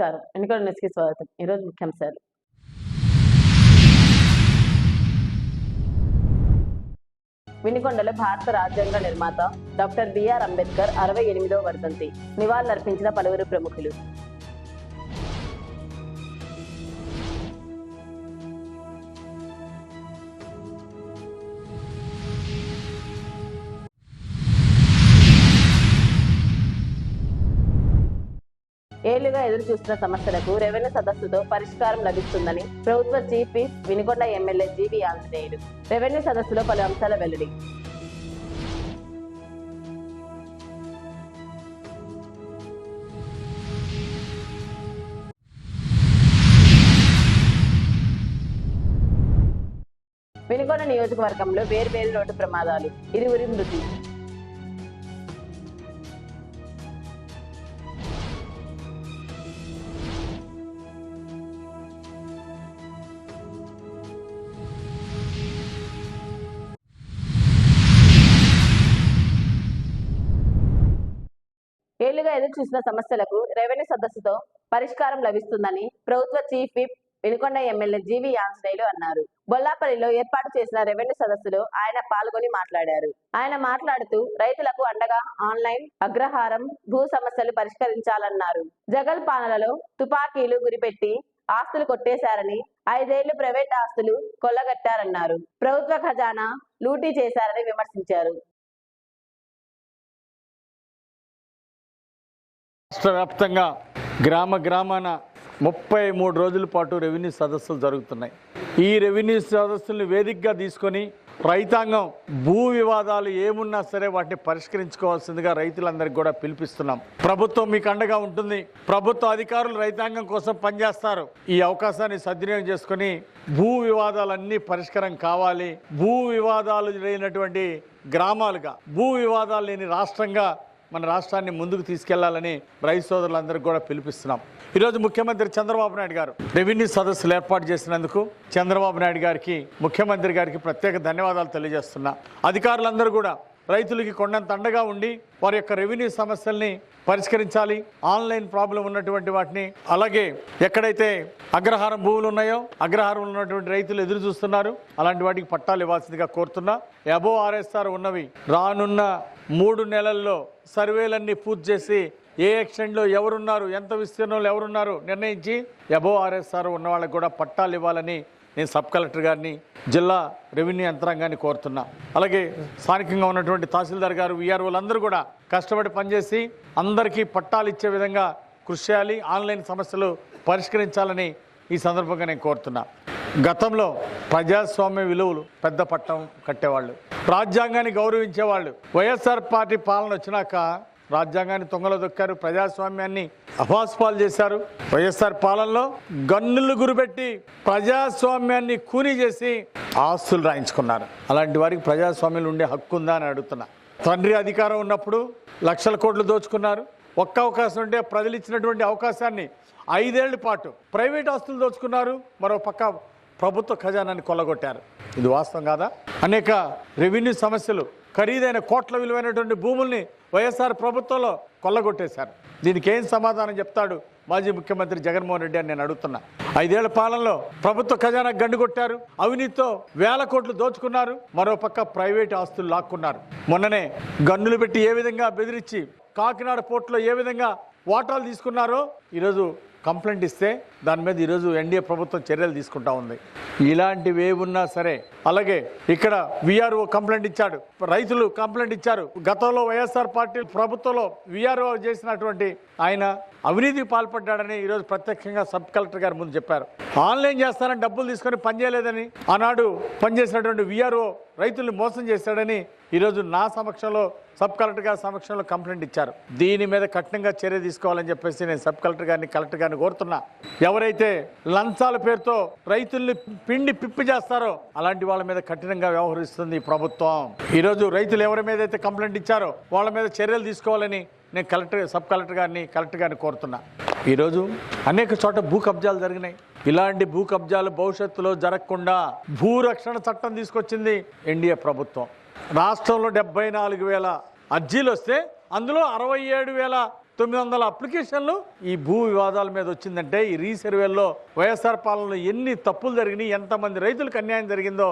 నమస్కారం. ఎన్నికల న్యూస్కి స్వాగతం. ఈరోజు ముఖ్యాంశాలు. వినికొండలో భారత రాజ్యాంగ నిర్మాత డాక్టర్ బిఆర్ అంబేద్కర్ అరవై ఎనిమిదవ వర్ధంతి. నివాళులర్పించిన పలువురు ప్రముఖులు. ఏళ్ళుగా ఎదురు చూస్తున్న సమస్యలకు రెవెన్యూ సదస్సుతో పరిష్కారం లభిస్తుందని ప్రభుత్వ chief whip Vinukonda MLA GV Anjaneyudu revenue సదస్సులో పలు అంశాల వెల్లడి. వినుకొండ నియోజకవర్గంలో వేర్వేరు రోడ్డు ప్రమాదాలు ఇరువురి మృతి. ఏళ్ళుగా ఎదురు చూసిన సమస్యలకు రెవెన్యూ సదస్సుతో పరిష్కారం లభిస్తుందని ప్రభుత్వ chief whip Vinukonda MLA GV Anjaneyulu అన్నారు. బొల్లాపల్లిలో ఏర్పాటు చేసిన రెవెన్యూ సదస్సులో ఆయన పాల్గొని మాట్లాడారు. ఆయన మాట్లాడుతూ రైతులకు అండగా ఆన్లైన్ అగ్రహారం భూ సమస్యలు పరిష్కరించాలన్నారు. జగల్ పాలనలో తుపాకీలు గురిపెట్టి ఆస్తులు కొట్టేశారని ఐదేళ్ళు ప్రైవేట్ ఆస్తులు కొల్లగట్టారన్నారు. ప్రభుత్వ ఖజానా లూటీ చేశారని విమర్శించారు. రాష్ట్ర వ్యాప్తంగా గ్రామ గ్రామాన ముప్పై మూడు రోజుల పాటు రెవెన్యూ సదస్సులు జరుగుతున్నాయి. ఈ రెవెన్యూ సదస్సులను వేదికగా తీసుకొని రైతాంగం భూ వివాదాలు ఏమున్నా సరే వాటిని పరిష్కరించుకోవాల్సిందిగా రైతులందరికీ కూడా పిలిపిస్తున్నాం. ప్రభుత్వం మీకు అండగా ఉంటుంది. ప్రభుత్వ అధికారులు రైతాంగం కోసం పనిచేస్తారు. ఈ అవకాశాన్ని సద్వినియోగం చేసుకొని భూ వివాదాలన్నీ పరిష్కారం కావాలి. భూ వివాదాలు లేనటువంటి గ్రామాలుగా భూ వివాదాలు లేని రాష్ట్రంగా మన రాష్ట్రాన్ని ముందుకు తీసుకెళ్ళాలని రైతు సోదరులందరికీ కూడా పిలిపిస్తున్నాం. ఈరోజు ముఖ్యమంత్రి చంద్రబాబు నాయుడు గారు రెవెన్యూ సదస్సులు ఏర్పాటు చేసినందుకు చంద్రబాబు నాయుడు గారికి ముఖ్యమంత్రి గారికి ప్రత్యేక ధన్యవాదాలు తెలియజేస్తున్నా. అధికారులందరూ కూడా రైతులకి కొండంత అండగా ఉండి వారి యొక్క రెవెన్యూ సమస్యల్ని పరిష్కరించాలి. ఆన్లైన్ ప్రాబ్లం ఉన్నటువంటి వాటిని అలాగే ఎక్కడైతే అగ్రహారం భూములు ఉన్నాయో అగ్రహారం ఉన్నటువంటి రైతులు ఎదురు చూస్తున్నారు. అలాంటి వాటికి పట్టాలు ఇవ్వాల్సిందిగా కోరుతున్నా. ఎబో ఆర్ఎస్ఆర్ ఉన్నవి. రానున్న మూడు నెలల్లో సర్వేలన్నీ పూర్తి చేసి ఏ ఎక్షన్లో ఎవరున్నారు ఎంత విస్తీర్ణంలో ఎవరున్నారు నిర్ణయించి ఎబో ఆర్ఎస్ఆర్ ఉన్న వాళ్ళకి కూడా పట్టాలు ఇవ్వాలని నేను సబ్ కలెక్టర్ గారిని జిల్లా రెవెన్యూ యంత్రాంగాన్ని కోరుతున్నా. అలాగే స్థానికంగా ఉన్నటువంటి తహసీల్దార్ గారు వీఆర్ఓలందరూ కూడా కష్టపడి పనిచేసి అందరికీ పట్టాలు ఇచ్చే విధంగా కృషి చేయాలి ఆన్లైన్ సమస్యలు పరిష్కరించాలని ఈ సందర్భంగా నేను కోరుతున్నా. గతంలో ప్రజాస్వామ్య విలువలు పెద్ద పట్టం కట్టేవాళ్ళు. రాజ్యాంగాన్ని గౌరవించేవాళ్ళు. వైఎస్ఆర్ పార్టీ పాలన వచ్చినాక రాజ్యాంగాన్ని తొంగలో దొక్కారు ప్రజాస్వామ్యాన్ని అపాసుపాలు చేశారు. వైఎస్ఆర్ పాలనలో గన్నులు గురిపెట్టి ప్రజాస్వామ్యాన్ని కూని చేసి ఆస్తులు రాయించుకున్నారు. అలాంటి వారికి ప్రజాస్వామ్యంలో ఉండే హక్కు ఉందా అని అడుగుతున్నా. తండ్రి అధికారం ఉన్నప్పుడు లక్షల కోట్లు దోచుకున్నారు. ఒక్క అవకాశం ఉంటే ప్రజలు ఇచ్చినటువంటి అవకాశాన్ని ఐదేళ్ళ పాటు ప్రైవేట్ ఆస్తులు దోచుకున్నారు. మరో పక్క ప్రభుత్వ ఖజానాన్ని కొల్లగొట్టారు. ఇది వాస్తవం కాదా? అనేక రెవెన్యూ సమస్యలు ఖరీదైన కోట్ల విలువైనటువంటి భూముల్ని వైఎస్ఆర్ ప్రభుత్వంలో కొల్లగొట్టేశారు. దీనికి ఏం సమాధానం చెప్తాడు మాజీ ముఖ్యమంత్రి జగన్మోహన్ రెడ్డి అని నేను అడుగుతున్నా. ఐదేళ్ళ పాలనలో ప్రభుత్వ ఖజానా గండుగొట్టారు అవినీతితో వేల కోట్లు దోచుకున్నారు మరో పక్క ప్రైవేట్ ఆస్తులు లాక్కున్నారు. మొన్ననే గన్నులు పెట్టి ఏ విధంగా బెదిరించి కాకినాడ పోర్టులో ఏ విధంగా వాటాలు తీసుకున్నారో ఈరోజు కంప్లైంట్ ఇస్తే దాని మీద ఈరోజు ఎన్డీఏ ప్రభుత్వం చర్యలు తీసుకుంటా ఉంది. ఇలాంటివి ఏ ఉన్నా సరే అలాగే ఇక్కడ విఆర్ఓ కంప్లైంట్ ఇచ్చాడు. రైతులు కంప్లైంట్ ఇచ్చారు. గతంలో వైఎస్ఆర్ పార్టీ ప్రభుత్వంలో విఆర్ఓ చేసినటువంటి ఆయన అవినీతికి పాల్పడ్డాడని ఈరోజు ప్రత్యక్షంగా సబ్ కలెక్టర్ గారి ముందు చెప్పారు. ఆన్లైన్ చేస్తానని డబ్బులు తీసుకొని పనిచేయలేదని ఆనాడు పనిచేసినటువంటి విఆర్ఓ రైతుల్ని మోసం చేశాడని ఈరోజు నా సమక్షంలో సబ్ కలెక్టర్ గారి సమక్షంలో కంప్లైంట్ ఇచ్చారు. దీని మీద కఠినంగా చర్య తీసుకోవాలని చెప్పేసి నేను సబ్ కలెక్టర్ గారిని కలెక్టర్ గారిని కోరుతున్నా. ఎవరైతే లంచాల పేరుతో రైతుల్ని పిండి పిప్పి చేస్తారో అలాంటి వాళ్ళ మీద కఠినంగా వ్యవహరిస్తుంది ఈ ప్రభుత్వం. ఈరోజు రైతులు ఎవరి మీద అయితే కంప్లైంట్ ఇచ్చారో వాళ్ళ మీద చర్యలు తీసుకోవాలని నేను కలెక్టర్ సబ్ కలెక్టర్ గారిని కలెక్టర్ గారిని కోరుతున్నా. ఈరోజు అనేక చోట భూ కబ్జాలు జరిగినాయి. ఇలాంటి భూ కబ్జాలు భవిష్యత్తులో జరగకుండా భూ రక్షణ చట్టం తీసుకొచ్చింది ఎన్డీఏ ప్రభుత్వం. రాష్ట్రంలో డెబ్బై నాలుగు వేల అర్జీలు వస్తే అందులో అరవై ఏడు వేల తొమ్మిది వందల అప్లికేషన్లు ఈ భూ వివాదాల మీద వచ్చిందంటే ఈ రీసర్వేల్లో వైఎస్ఆర్ పాలనలో ఎన్ని తప్పులు జరిగినాయి ఎంతమంది రైతులకు అన్యాయం జరిగిందో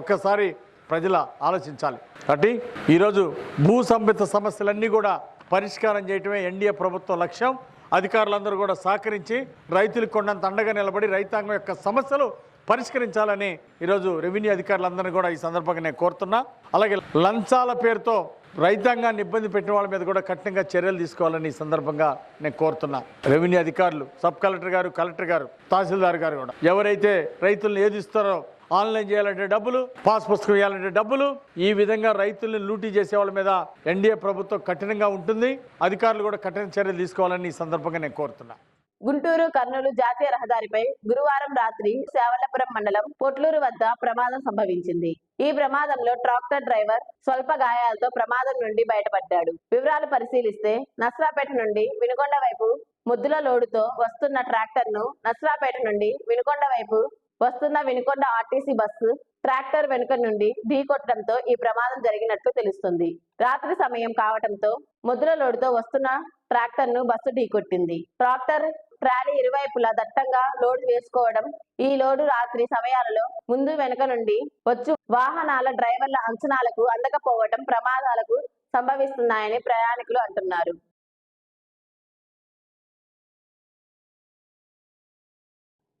ఒక్కసారి ప్రజల ఆలోచించాలి. కాబట్టి ఈరోజు భూ సంబంధిత సమస్యలన్నీ కూడా పరిష్కారం చేయటమే ఎన్డీఏ ప్రభుత్వ లక్ష్యం. అధికారులందరూ కూడా సహకరించి రైతులకు కొండంత అండగా నిలబడి రైతాంగం యొక్క సమస్యలు పరిష్కరించాలని ఈరోజు రెవెన్యూ అధికారులందరినీ కూడా ఈ సందర్భంగా నేను కోరుతున్నా. అలాగే లంచాల పేరుతో రైతాంగాన్ని ఇబ్బంది పెట్టిన వాళ్ళ మీద కూడా కఠినంగా చర్యలు తీసుకోవాలని ఈ సందర్భంగా నేను కోరుతున్నా. రెవెన్యూ అధికారులు సబ్ కలెక్టర్ గారు కలెక్టర్ గారు తహసీల్దార్ గారు కూడా. ఎవరైతే రైతులను ఏదిస్తారో ఆన్లైన్ చేయాలంటే డబ్బులు పాస్ పుస్తకం ఇవ్వాలంటే డబ్బులు ఈ విధంగా రైతుల్ని లూటీ చేసే వాళ్ళ మీద ఎన్డీఏ ప్రభుత్వం కఠినంగా ఉంటుంది. అధికారులు కూడా కఠిన చర్యలు తీసుకోవాలని ఈ సందర్భంగా నేను కోరుతున్నా. గుంటూరు కర్నూలు జాతీయ రహదారిపై గురువారం రాత్రి సేవలపురం మండలం పొట్లూరు వద్ద ప్రమాదం సంభవించింది. ఈ ప్రమాదంలో ట్రాక్టర్ డ్రైవర్ స్వల్ప గాయాలతో ప్రమాదం నుండి బయటపడ్డాడు. వివరాలు పరిశీలిస్తే నస్రాపేట నుండి వినుకొండ వైపు ముద్దుల లోడుతో వస్తున్న ట్రాక్టర్ను నస్రాపేట నుండి వినుకొండ వైపు వస్తున్న వినుకొండ ఆర్టీసీ బస్సు ట్రాక్టర్ వెనుక నుండి ఢీకొట్టడంతో ఈ ప్రమాదం జరిగినట్లు తెలుస్తుంది. రాత్రి సమయం కావటంతో ముద్ర లోడుతో వస్తున్న ట్రాక్టర్ను బస్సు ఢీకొట్టింది ట్రాక్టర్ ట్రాలీ ఇరువైపులా దట్టంగా లోడ్ వేసుకోవడం ఈ లోడు రాత్రి సమయాలలో ముందు వెనుక నుండి వచ్చు వాహనాల డ్రైవర్ల అంచనాలకు అందకపోవడం ప్రమాదాలకు సంభవిస్తున్నాయని ప్రయాణికులు అంటున్నారు.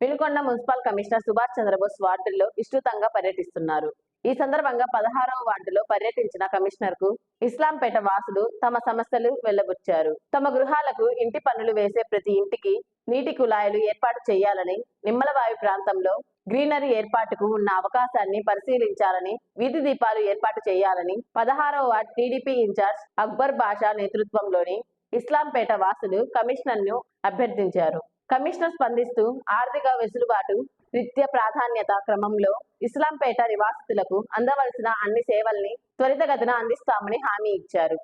వినుకొండ మున్సిపల్ కమిషనర్ సుభాష్ చంద్రబోస్ వార్డుల్లో విస్తృతంగా పర్యటిస్తున్నారు. ఈ సందర్భంగా పదహారవ వార్డులో పర్యటించిన కమిషనర్కు ఇస్లాంపేట వాసులు తమ సమస్యలు వెళ్ళబుచ్చారు తమ గృహాలకు ఇంటి పనులు వేసే ప్రతి ఇంటికి నీటి కుళాయిలు ఏర్పాటు చేయాలని నిమ్మలవాయు ప్రాంతంలో గ్రీనరీ ఏర్పాటుకు ఉన్న అవకాశాన్ని పరిశీలించాలని వీధి దీపాలు ఏర్పాటు చేయాలని పదహారవ ward TDP incharge Akbar Basha నేతృత్వంలోని ఇస్లాంపేట వాసులు కమిషనర్ను అభ్యర్థించారు. కమిషనర్ స్పందిస్తూ ఆర్థిక వెసులుబాటు నిత్య ప్రాధాన్యత క్రమంలో ఇస్లాంపేట నివాసితులకు అందవలసిన అన్ని సేవల్ని త్వరితగతిన అందిస్తామని హామీ ఇచ్చారు.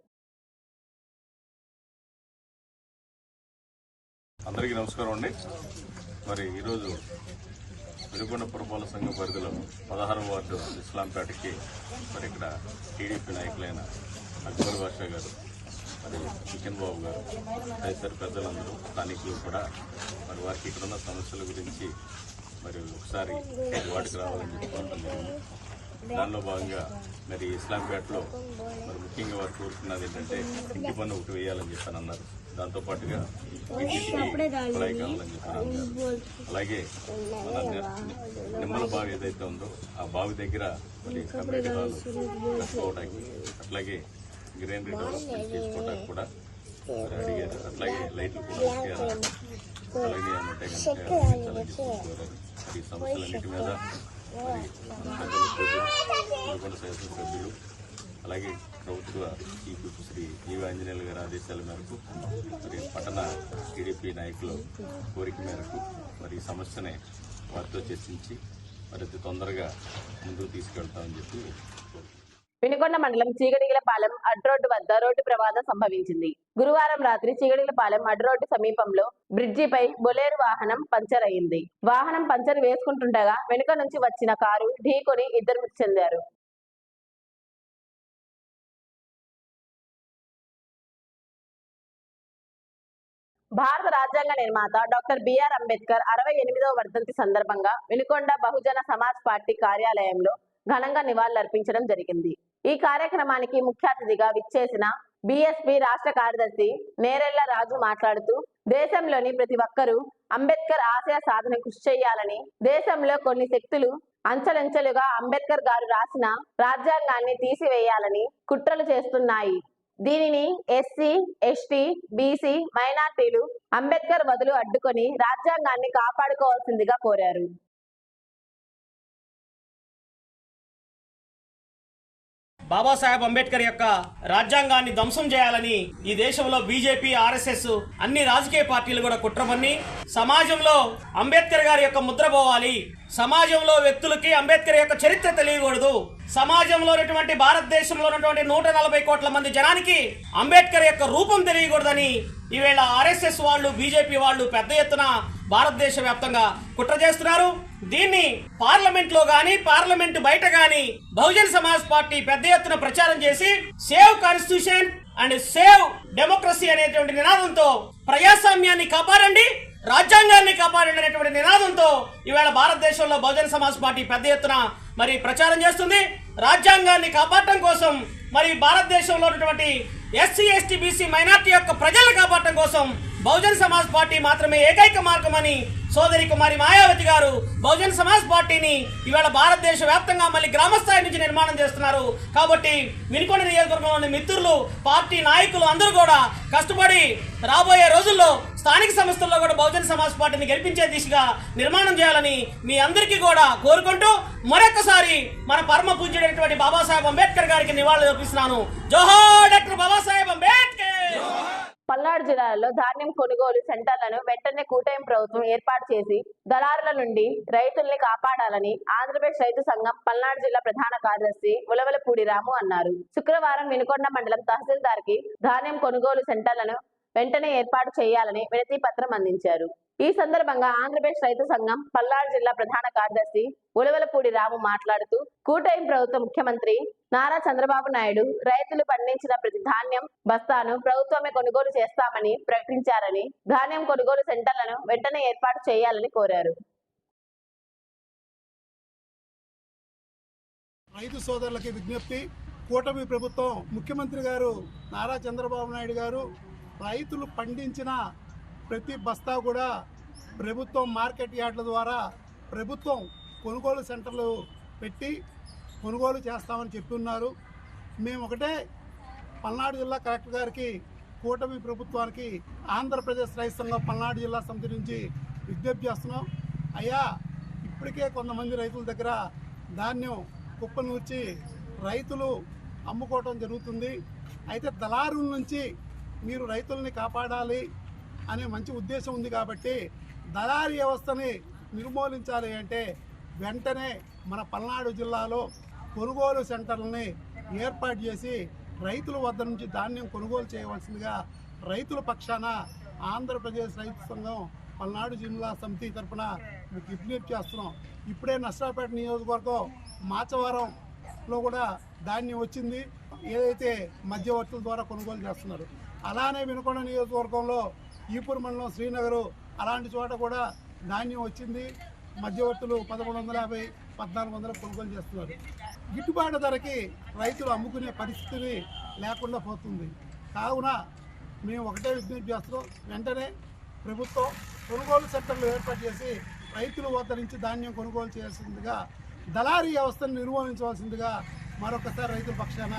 అందరికీ నమస్కారం అండి. మరి ఈరోజు వెలుగొండ పురపాలక సంఘం పరిధిలో పదహారు వార్డు ఇస్లాంపేటకి మరి ఇక్కడ టీడీపీ నాయకులైన అక్బర్ బాషా గారు మరి చికెన్ బాబు గారు తదితర పెద్దలందరూ స్థానికులు కూడా మరి వారికి ఇక్కడ ఉన్న సమస్యల గురించి మరి ఒకసారి వాటికి రావాలని చెప్పుకోవడం జరిగింది. దానిలో భాగంగా మరి ఇస్లాంపేటలో మరి ముఖ్యంగా వారు కోరుతున్నది ఏంటంటే ఇంటి పన్ను ఒకటి వేయాలని చెప్పని అన్నారు. దాంతో పాటుగా ఇంటికి కుళాయి కావాలని చెప్పని అలాగే మన నిమ్మల బావి ఏదైతే ఉందో ఆ బావి దగ్గర మరి కమ్యూనిటీ హాల్ కట్టుకోవడానికి అట్లాగే గ్రీనరీ డెవలప్మెంట్ చేసుకోవడానికి కూడా అడిగారు. అట్లాగే లైట్లు కూడా అలాగే ఈ సమస్యలన్నిటి మీద మరి శాసనసభ్యులు అలాగే ప్రభుత్వ చీఫ్ శ్రీ జీవ ఆంజనేయులు గారి ఆదేశాల మేరకు మరి పట్టణ టీడీపీ నాయకుల కోరిక మేరకు మరి ఈ సమస్యని వారితో చర్చించి మరి అతి తొందరగా ముందుకు తీసుకెళ్తామని చెప్పి వినుకొండ మండలం చీగడిగలపాలెం అడ్రోడ్డు వద్ద రోడ్డు ప్రమాదం సంభవించింది. గురువారం రాత్రి చీగడిగలపాలెం అడ్రోడ్డు సమీపంలో బ్రిడ్జిపై బొలేరు వాహనం పంచర్ అయింది. వాహనం పంచర్ వేసుకుంటుండగా వెనుక నుంచి వచ్చిన కారు ఢీకొని ఇద్దరు మృతి చెందారు. భారత రాజ్యాంగ నిర్మాత డాక్టర్ బిఆర్ అంబేద్కర్ అరవై ఎనిమిదవ వర్ధంతి సందర్భంగా వినుకొండ బహుజన సమాజ్ పార్టీ కార్యాలయంలో ఘనంగా నివాళులర్పించడం జరిగింది. ఈ కార్యక్రమానికి ముఖ్య అతిథిగా విచ్చేసిన బిఎస్పి రాష్ట్ర కార్యదర్శి నేరెళ్ళ రాజు మాట్లాడుతూ దేశంలోని ప్రతి ఒక్కరూ అంబేద్కర్ ఆశయ సాధన కృషి చేయాలని దేశంలో కొన్ని శక్తులు అంచెలంచెలుగా అంబేద్కర్ గారు రాసిన రాజ్యాంగాన్ని తీసివేయాలని కుట్రలు చేస్తున్నాయి. దీనిని ఎస్సీ ఎస్టీ బీసీ మైనార్టీలు అంబేద్కర్ వదులు అడ్డుకొని రాజ్యాంగాన్ని కాపాడుకోవాల్సిందిగా కోరారు. బాబాసాహెబ్ అంబేద్కర్ యొక్క రాజ్యాంగాన్ని ధ్వంసం చేయాలని ఈ దేశంలో బీజేపీ ఆర్ఎస్ఎస్ అన్ని రాజకీయ పార్టీలు కూడా కుట్రమని సమాజంలో అంబేద్కర్ గారి యొక్క ముద్ర పోవాలి సమాజంలో వ్యక్తులకి అంబేద్కర్ యొక్క చరిత్ర తెలియకూడదు. సమాజంలో ఉన్నటువంటి భారతదేశంలో ఉన్నటువంటి నూట నలభై కోట్ల మంది జనానికి అంబేద్కర్ యొక్క రూపం తెలియకూడదని ఈవేళ ఆర్ఎస్ఎస్ వాళ్ళు బీజేపీ వాళ్ళు పెద్ద ఎత్తున భారతదేశ వ్యాప్తంగా కుట్ర చేస్తున్నారు. దీన్ని పార్లమెంట్లో గాని పార్లమెంట్ బయట గాని బహుజన్ సమాజ్ పార్టీ పెద్ద ఎత్తున ప్రచారం చేసి save constitution and save democracy అనేటువంటి నినాదంతో ప్రజాస్వామ్యాన్ని కాపాడండి రాజ్యాంగాన్ని కాపాడండి అనేటువంటి నినాదంతో ఈవేళ భారతదేశంలో బహుజన సమాజ్ పార్టీ పెద్ద ఎత్తున మరి ప్రచారం చేస్తుంది. రాజ్యాంగాన్ని కాపాడటం కోసం మరి భారతదేశంలో ఉన్నటువంటి ఎస్సీ ఎస్టీ బీసీ మైనార్టీ యొక్క ప్రజలను కాపాడటం కోసం బహుజన్ సమాజ్ పార్టీ మాత్రమే ఏకైక మార్గం అని సోదరి కుమారి మాయావతి గారు బహుజన్ సమాజ్ పార్టీని ఇవాళ భారతదేశ వ్యాప్తంగా మళ్ళీ గ్రామస్థాయి నుంచి నిర్మాణం చేస్తున్నారు. కాబట్టి వినుకొండ నియోజకవర్గంలోని మిత్రులు పార్టీ నాయకులు అందరూ కూడా కష్టపడి రాబోయే రోజుల్లో స్థానిక సంస్థల్లో కూడా బహుజన సమాజ్ పార్టీని గెలిపించే దిశగా నిర్మాణం చేయాలని మీ అందరికీ కూడా కోరుకుంటూ మరొకసారి మన పరమ పూజ్యుడైనటువంటి బాబాసాహెబ్ అంబేద్కర్ గారికి నివాళులు అర్పిస్తున్నాను. జోహార్ డాక్టర్ బాబాసాహెబ్ అంబేద్కర్! పల్నాడు జిల్లాలో ధాన్యం కొనుగోలు సెంటర్లను వెంటనే కూటమి ప్రభుత్వం ఏర్పాటు చేసి దళారుల నుండి రైతుల్ని కాపాడాలని ఆంధ్రప్రదేశ్ రైతు సంఘం పల్నాడు జిల్లా ప్రధాన కార్యదర్శి ఉలవలపూడి రాము అన్నారు. శుక్రవారం వినుకొండ మండలం తహసీల్దార్కి ధాన్యం కొనుగోలు సెంటర్లను వెంటనే ఏర్పాటు చేయాలని వినతి పత్రం అందించారు. ఈ సందర్భంగా ఆంధ్రప్రదేశ్ రైతు సంఘం పల్నాడు జిల్లా ప్రధాన కార్యదర్శి ఉలవలపూడి రాము మాట్లాడుతూ కూటమి ప్రభుత్వ ముఖ్యమంత్రి నారా చంద్రబాబు నాయుడు రైతులు పండించిన ప్రతి ధాన్యం బస్తాను ప్రభుత్వమే కొనుగోలు చేస్తామని ప్రకటించారని ధాన్యం కొనుగోలు సెంటర్లను వెంటనే ఏర్పాటు చేయాలని కోరారు. రైతు సోదరులకి విజ్ఞప్తి కూటమి ప్రభుత్వం ముఖ్యమంత్రి గారు నారా చంద్రబాబు నాయుడు గారు రైతులు పండించిన ప్రతి బస్తా కూడా ప్రభుత్వం మార్కెట్ యార్డ్ల ద్వారా ప్రభుత్వం కొనుగోలు సెంటర్లు పెట్టి కొనుగోలు చేస్తామని చెప్పి ఉన్నారు మేము ఒకటే పల్నాడు జిల్లా కలెక్టర్ గారికి కూటమి ప్రభుత్వానికి ఆంధ్రప్రదేశ్ రైతు సంఘం పల్నాడు జిల్లా సమితి నుంచి విజ్ఞప్తి చేస్తున్నాం. అయ్యా ఇప్పటికే కొంతమంది రైతుల దగ్గర ధాన్యం కుప్పనూర్చి రైతులు అమ్ముకోవటం జరుగుతుంది. అయితే దళారుల నుంచి మీరు రైతుల్ని కాపాడాలి అనే మంచి ఉద్దేశం ఉంది కాబట్టి దళారీ వ్యవస్థని నిర్మూలించాలి అంటే వెంటనే మన పల్నాడు జిల్లాలో కొనుగోలు సెంటర్లని ఏర్పాటు చేసి రైతుల వద్ద నుంచి ధాన్యం కొనుగోలు చేయవలసిందిగా రైతుల పక్షాన ఆంధ్రప్రదేశ్ రైతు సంఘం పల్నాడు జిల్లా సమితి తరఫున మీకు విజ్ఞప్తి చేస్తున్నాం. ఇప్పుడే నష్టాపేట నియోజకవర్గం మాచవరంలో కూడా ధాన్యం వచ్చింది. ఏదైతే మధ్యవర్తుల ద్వారా కొనుగోలు చేస్తున్నారు. అలానే వినుకొండ నియోజకవర్గంలో ఈపూర్ మండలం శ్రీనగరు అలాంటి చోట కూడా ధాన్యం వచ్చింది. మధ్యవర్తులు పదకొండు వందల యాభై పద్నాలుగు వందలు కొనుగోలు చేస్తున్నారు. గిట్టుబాటు ధరకి రైతులు అమ్ముకునే పరిస్థితి లేకుండా పోతుంది. కావున మేము ఒకటే విజ్ఞప్తి చేస్తున్నాం. వెంటనే ప్రభుత్వం కొనుగోలు సెంటర్లు ఏర్పాటు చేసి రైతుల వద్ద నుంచి ధాన్యం కొనుగోలు చేయాల్సిందిగా దళారీ వ్యవస్థను నిర్వహించవలసిందిగా మరొకసారి రైతుల పక్షాన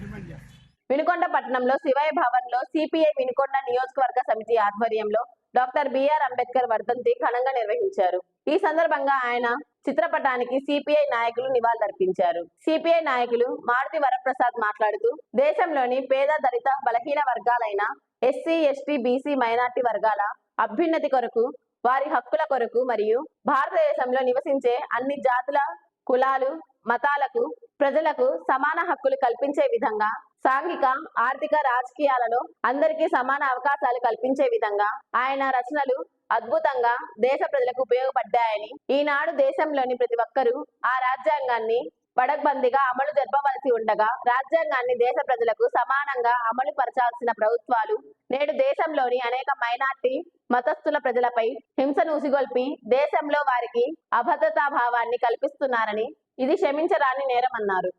డిమాండ్ చేస్తాం వినుకొండ పట్టణంలో శివయ్య భవన్లో సిపిఐ వినుకొండ నియోజకవర్గ సమితి ఆధ్వర్యంలో డాక్టర్ బిఆర్ అంబేద్కర్ వర్ధంతి ఘనంగా నిర్వహించారు. ఈ సందర్భంగా ఆయన చిత్రపటానికి సిపిఐ నాయకులు నివాళులర్పించారు. సిపిఐ నాయకులు మారుతి వరప్రసాద్ మాట్లాడుతూ దేశంలోని పేద దళిత బలహీన వర్గాలైన ఎస్సీ ఎస్టీ బీసీ మైనార్టీ వర్గాల అభ్యున్నతి కొరకు వారి హక్కుల కొరకు మరియు భారతదేశంలో నివసించే అన్ని జాతుల కులాలు మతాలకు ప్రజలకు సమాన హక్కులు కల్పించే విధంగా సాంఘిక ఆర్థిక రాజకీయాలలో అందరికీ సమాన అవకాశాలు కల్పించే విధంగా ఆయన రచనలు అద్భుతంగా దేశ ప్రజలకు ఉపయోగపడ్డాయని ఈనాడు దేశంలోని ప్రతి ఒక్కరూ ఆ రాజ్యాంగాన్ని పడగ్బందీగా అమలు జరపవలసి ఉండగా రాజ్యాంగాన్ని దేశ ప్రజలకు సమానంగా అమలు పరచాల్సిన ప్రభుత్వాలు నేడు దేశంలోని అనేక మైనార్టీ మతస్థుల ప్రజలపై హింసను ఉసిగొల్పి దేశంలో వారికి అభద్రతా భావాన్ని కల్పిస్తున్నారని ఇది క్షమించరాని నేరమన్నారు.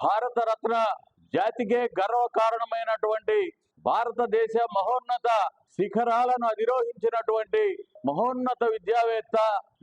భారతరత్న జాతికే గర్వకారణమైనటువంటి భారతదేశ మహోన్నత శిఖరాలను అధిరోహించినటువంటి మహోన్నత విద్యావేత్త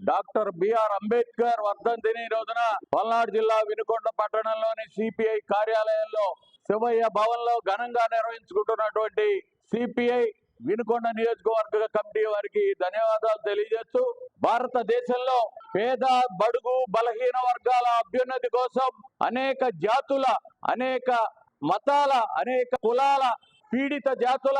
డాక్టర్ బిఆర్ అంబేద్కర్ వర్ధంతిని ఈ రోజున పల్నాడు జిల్లా వినుకొండ పట్టణంలోని సిపిఐ కార్యాలయంలో శివయ్య భవన్లో ఘనంగా నిర్వహించుకుంటున్నటువంటి సిపిఐ వినుకొండ నియోజకవర్గ కమిటీ వారికి ధన్యవాదాలు తెలియజేస్తూ భారతదేశంలో పేద బడుగు బలహీన వర్గాల అభ్యున్నతి కోసం అనేక జాతుల అనేక మతాల అనేక కులాల పీడిత జాతుల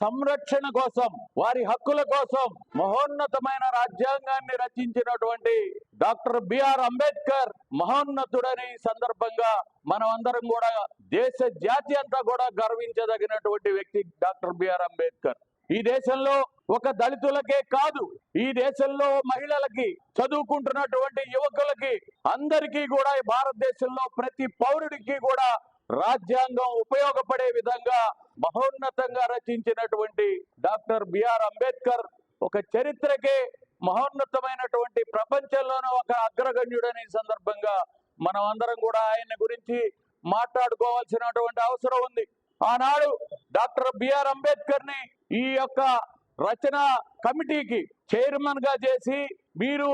సంరక్షణ కోసం వారి హక్కుల కోసం మహోన్నతమైన రాజ్యాంగాన్ని రచించినటువంటి డాక్టర్ బిఆర్ అంబేద్కర్ మహోన్నతుడని సందర్భంగా మనం అందరం కూడా దేశ జాతి అంతా కూడా గర్వించదగినటువంటి వ్యక్తి డాక్టర్ బిఆర్ అంబేద్కర్. ఈ దేశంలో ఒక దళితులకే కాదు ఈ దేశంలో మహిళలకి చదువుకుంటున్నటువంటి యువకులకి అందరికీ కూడా భారతదేశంలో ప్రతి పౌరుడికి కూడా రాజ్యాంగం ఉపయోగపడే విధంగా మహోన్నతంగా రచించినటువంటి డాక్టర్ బిఆర్ అంబేద్కర్ ఒక చరిత్రకే మహోన్నతమైనటువంటి ప్రపంచంలోనే ఒక అగ్రగణ్యుడని సందర్భంగా మనం అందరం కూడా ఆయన గురించి మాట్లాడుకోవాల్సినటువంటి అవసరం ఉంది. ఆనాడు డాక్టర్ బిఆర్ అంబేద్కర్ని ఈ యొక్క రచన కమిటీకి చైర్మన్గా చేసి మీరు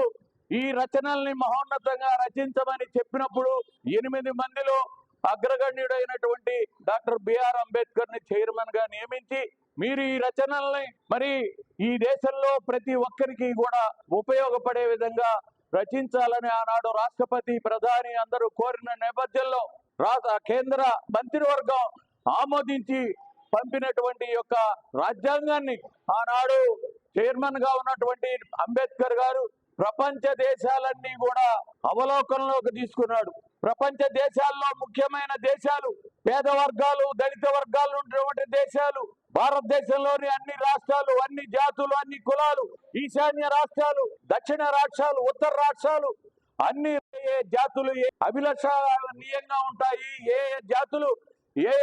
ఈ రచనల్ని మహోన్నతంగా రచించమని చెప్పినప్పుడు ఎనిమిది మందిలో అగ్రగణ్యుడైనటువంటి డాక్టర్ బిఆర్ అంబేద్కర్ని చైర్మన్గా నియమించి మీరు ఈ రచనల్ని మరి ఈ దేశంలో ప్రతి ఒక్కరికి కూడా ఉపయోగపడే విధంగా రచించాలని ఆనాడు రాష్ట్రపతి ప్రధాని అందరూ కోరిన నేపథ్యంలో కేంద్ర మంత్రివర్గం ఆమోదించి పంపినటువంటి యొక్క రాజ్యాంగాన్ని ఆనాడు చైర్మన్గా ఉన్నటువంటి అంబేద్కర్ గారు ప్రపంచ దేశాలన్నీ కూడా అవలోకనంలోకి తీసుకున్నాడు. ప్రపంచ దేశాల్లో ముఖ్యమైన దేశాలు పేద వర్గాలు దళిత వర్గాలు ఉన్నటువంటి దేశాలు భారతదేశంలోని అన్ని రాష్ట్రాలు అన్ని జాతులు అన్ని కులాలు ఈశాన్య రాష్ట్రాలు దక్షిణ రాష్ట్రాలు ఉత్తర రాష్ట్రాలు అన్ని ఏ జాతులు ఏ అభిలషణీయంగా ఉంటాయి ఏ ఏ జాతులు ఏ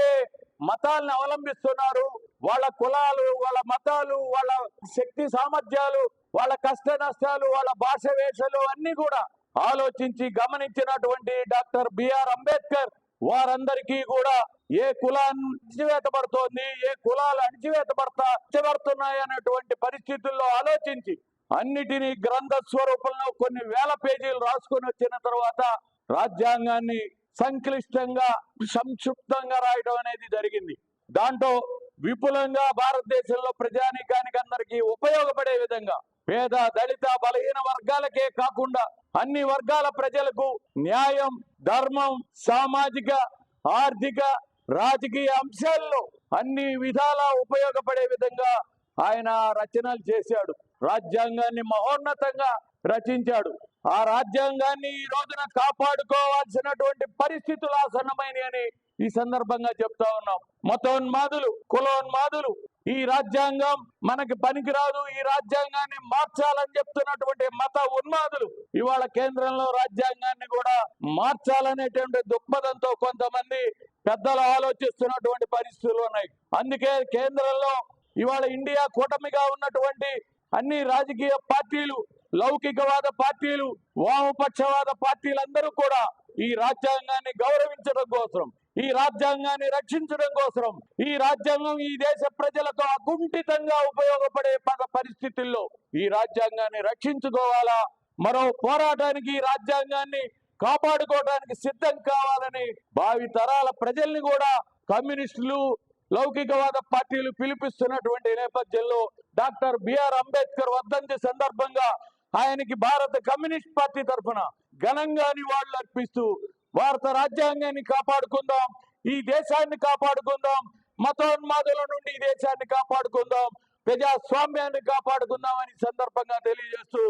మతాలను అవలంబిస్తున్నారు వాళ్ళ కులాలు వాళ్ళ మతాలు వాళ్ళ శక్తి సామర్థ్యాలు వాళ్ళ కష్ట నష్టాలు వాళ్ళ భాష వేషలు అన్ని కూడా ఆలోచించి గమనించినటువంటి డాక్టర్ బిఆర్ అంబేద్కర్ వారందరికీ కూడా ఏ కులాన్ని అణచివేతపడుతోంది ఏ కులాలు అణచివేతపడతా అణచివేతపడుతున్నాయి అనేటువంటి పరిస్థితుల్లో ఆలోచించి అన్నిటినీ గ్రంథ స్వరూపంలో కొన్ని వేల పేజీలు రాసుకొని వచ్చిన తర్వాత రాజ్యాంగాన్ని సంక్లిష్టంగా సంక్షిప్తంగా రాయడం అనేది జరిగింది. దాంట్లో విపులంగా భారతదేశంలో ప్రజానీకానికి అందరికీ ఉపయోగపడే విధంగా పేద దళిత బలహీన వర్గాలకే కాకుండా అన్ని వర్గాల ప్రజలకు న్యాయం ధర్మం సామాజిక ఆర్థిక రాజకీయ అంశాల్లో అన్ని విధాలా ఉపయోగపడే విధంగా ఆయన రచనలు చేశాడు. రాజ్యాంగాన్ని మహోన్నతంగా రచించాడు. ఆ రాజ్యాంగాన్ని ఈ రోజున కాపాడుకోవాల్సినటువంటి పరిస్థితులు ఆసన్నమైనవి ఈ సందర్భంగా చెప్తా ఉన్నాం. మతోన్మాదులు కులోన్మాదులు ఈ రాజ్యాంగం మనకి పనికిరాదు ఈ రాజ్యాంగాన్ని మార్చాలని చెప్తున్నటువంటి మత ఉన్మాదులు ఇవాళ కేంద్రంలో రాజ్యాంగాన్ని కూడా మార్చాలనేటువంటి దృక్పథంతో కొంతమంది పెద్దలు ఆలోచిస్తున్నటువంటి పరిస్థితులు ఉన్నాయి. అందుకే కేంద్రంలో ఇవాళ ఇండియా కూటమిగా ఉన్నటువంటి అన్ని రాజకీయ పార్టీలు లౌకికవాద పార్టీలు వామపక్షవాద పార్టీలందరూ కూడా ఈ రాజ్యాంగాన్ని గౌరవించడం కోసం ఈ రాజ్యాంగాన్ని రక్షించడం కోసం ఈ రాజ్యాంగం ఈ దేశ ప్రజలకు అకుంఠితంగా ఉపయోగపడే పద పరిస్థితుల్లో ఈ రాజ్యాంగాన్ని రక్షించుకోవాలా? మరో పోరాటానికి ఈ రాజ్యాంగాన్ని కాపాడుకోవడానికి సిద్ధం కావాలని భావి తరాల ప్రజల్ని కూడా కమ్యూనిస్టులు లౌకికవాద పార్టీలు పిలిపిస్తున్నటువంటి నేపథ్యంలో డాక్టర్ బిఆర్ అంబేద్కర్ వర్ధంతి సందర్భంగా ఆయనకి భారత కమ్యూనిస్ట్ పార్టీ తరఫున ఘనంగా నివాళులు అర్పిస్తూ భారత రాజ్యాంగాన్ని కాపాడుకుందాం ఈ దేశాన్ని కాపాడుకుందాం మతోన్మాదుల నుండి ఈ దేశాన్ని కాపాడుకుందాం ప్రజాస్వామ్యాన్ని కాపాడుకుందాం అని సందర్భంగా తెలియజేస్తూ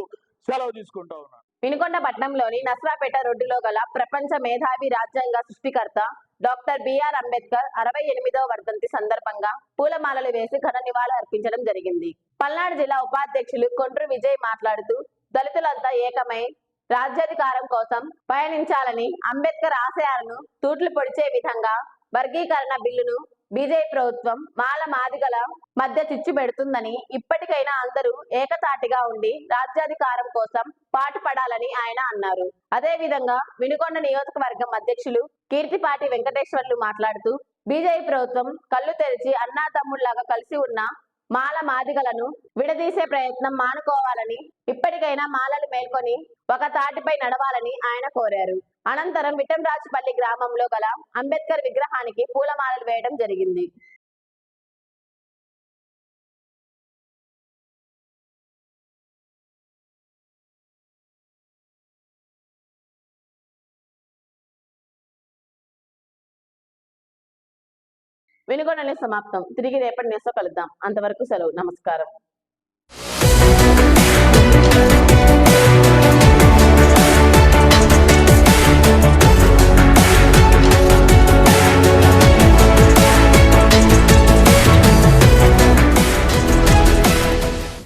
సెలవు తీసుకుంటా ఉన్నాను. వినుకొండ పట్టణంలోని నస్రాపేట రోడ్డులో గల ప్రపంచ మేధావి రాజ్యాంగ సృష్టికర్త డాక్టర్ బిఆర్ అంబేద్కర్ అరవై ఎనిమిదవ వర్ధంతి సందర్భంగా పూలమాలలు వేసి ఘన నివాళులు అర్పించడం జరిగింది. పల్నాడు జిల్లా ఉపాధ్యక్షులు కొండ్రు విజయ్ మాట్లాడుతూ దళితులంతా ఏకమై రాజ్యాధికారం కోసం పయనించాలని అంబేద్కర్ ఆశయాలను తూట్లు పొడిచే విధంగా వర్గీకరణ బిల్లును బీజేపీ ప్రభుత్వం మాల మాదిగల మధ్య చిచ్చు పెడుతుందని ఇప్పటికైనా అందరూ ఏకతాటిగా ఉండి రాజ్యాధికారం కోసం పాటుపడాలని ఆయన అన్నారు. అదే విధంగా వినుకొండ నియోజకవర్గం అధ్యక్షులు కీర్తిపాటి వెంకటేశ్వర్లు మాట్లాడుతూ బీజేపీ ప్రభుత్వం కళ్ళు తెరిచి అన్నా తమ్ముళ్ళాగా కలిసి ఉన్న మాల మాదిగలను విడదీసే ప్రయత్నం మానుకోవాలని ఇప్పటికైనా మాలలు మేల్కొని ఒక తాటిపై నడవాలని ఆయన కోరారు. అనంతరం విటంరాజుపల్లి గ్రామంలో గల అంబేద్కర్ విగ్రహానికి పూలమాలలు వేయడం జరిగింది. వినుగొండని సమాప్తం. తిరిగి రేపటి న్యూస్లో కలుద్దాం. అంతవరకు సెలవు. నమస్కారం.